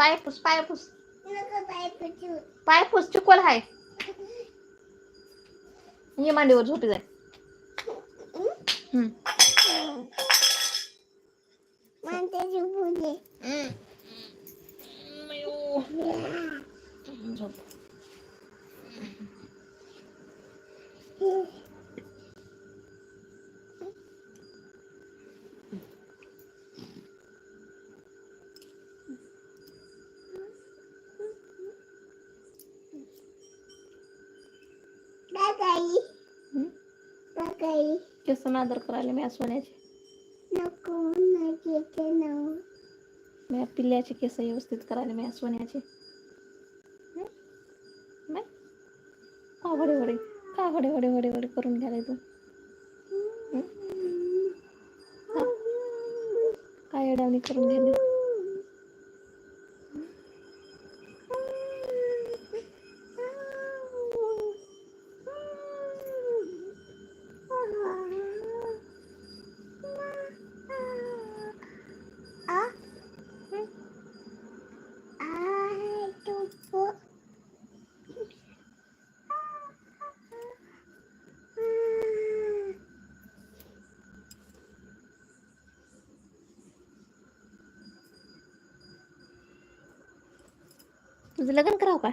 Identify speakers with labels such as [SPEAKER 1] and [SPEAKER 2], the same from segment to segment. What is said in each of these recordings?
[SPEAKER 1] पाय पुस पाय पुस
[SPEAKER 2] नको बाय पुचू
[SPEAKER 1] पाय पुस चिकोल हाय ये मांडीवर झोपी जाय झोप. केस आदर करायला मी सोन्याचे
[SPEAKER 2] नको
[SPEAKER 1] मी पिल्ल्याचे केस व्यवस्थित करायला मी सोन्याचे का वडे वडे? का वडे वडे वडे वडे करून घ्यायला तू? काय अडावणी करून घ्यायला तुझं लग्न करावं काय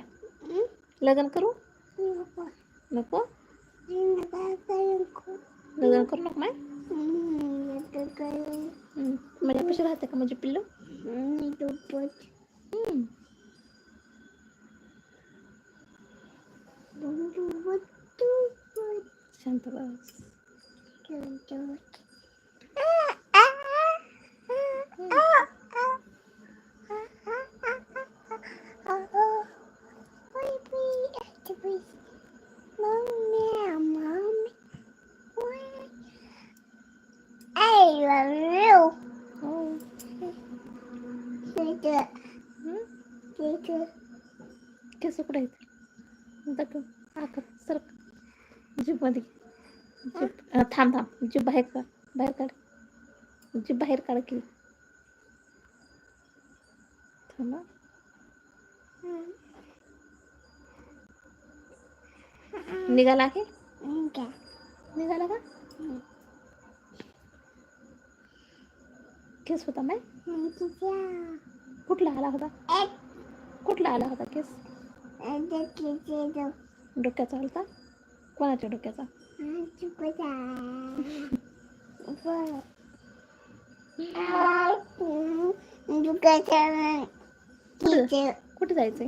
[SPEAKER 1] लग्न करू नको लग्न करू नको माय माझ्यापाशी राहते का माझी पिल्लू हम्म. शांत बस
[SPEAKER 2] I
[SPEAKER 1] केस कुठे आहेत दाखव आकर सरक जीपमध्ये जीप थांब थांब जीप बाहेर काढ बाहेर काढ जीप बाहेर काढ की थांब निघाला आहे
[SPEAKER 2] Okay.
[SPEAKER 1] निघाला का? केस होता माय. कुठला आला होता? कुठला आला होता केस. डोक्याचा होता कोणाच्या डोक्याचा? कुठे? जायचंय?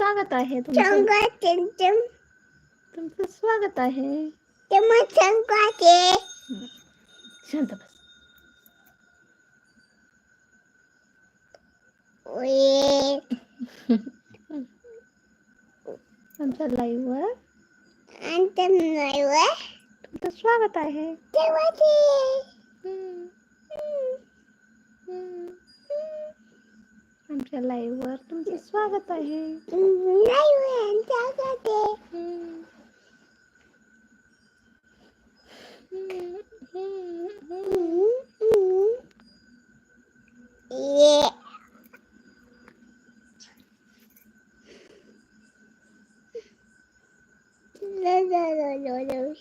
[SPEAKER 1] स्वागत आहे तुमचं. स्वागत आहे. शांत बस. आमच्या
[SPEAKER 2] अंतम लाईव्हवर.
[SPEAKER 1] तुमचं स्वागत आहे. हम्म. हम्म. आमच्या लाईव्ह वर तुमचं स्वागत आहे
[SPEAKER 2] लाईव्हवर चांगलाचे
[SPEAKER 1] हम्म. हम्म. हम्म. हम्म.
[SPEAKER 2] ये ला ला ला ला ला
[SPEAKER 1] जाय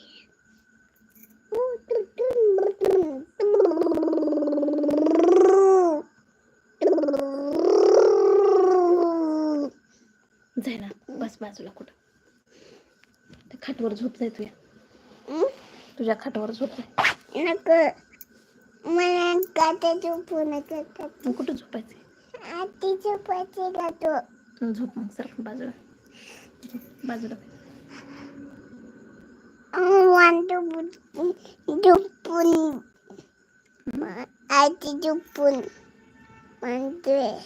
[SPEAKER 1] ना बस बाजूला कुठं? त्या खाटवर झोप जाय तुझ्या तुझ्या खाटावर झोप जाय.
[SPEAKER 2] मला
[SPEAKER 1] मग कुठं झोपायचं?
[SPEAKER 2] आतीचं पैसे जातो
[SPEAKER 1] झोप मग सर बाजूला. बाजूला
[SPEAKER 2] झोपून झोपून म्हणतोय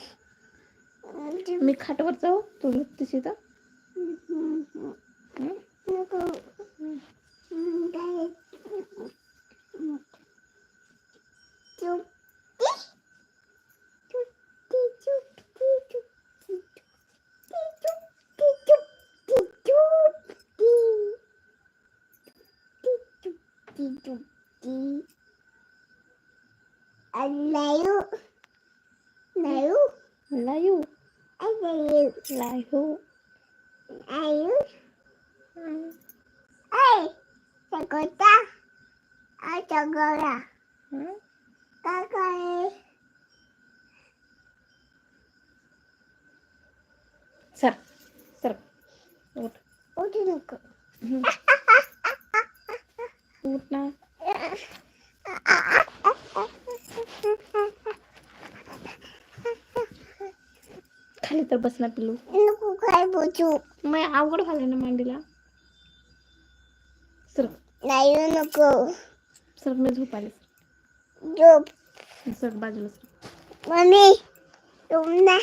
[SPEAKER 1] मी खाटवर जाऊ तू झोपतीस इथं.
[SPEAKER 2] Ayo,
[SPEAKER 1] lagu
[SPEAKER 2] ayu
[SPEAKER 1] hei,
[SPEAKER 2] sekolah ayo sekolah
[SPEAKER 1] hmm?
[SPEAKER 2] kakak
[SPEAKER 1] Sir,
[SPEAKER 2] sir. Ut.
[SPEAKER 1] Ut nak. Ut nak. तर बस ना पिलू
[SPEAKER 2] नको काय बोचू
[SPEAKER 1] मग अवघड झालं ना मांडीला. सर
[SPEAKER 2] नाही नको.
[SPEAKER 1] सर मी झोपाले
[SPEAKER 2] झोप.
[SPEAKER 1] सर बाजूला सर.
[SPEAKER 2] मम्मी झोप ना.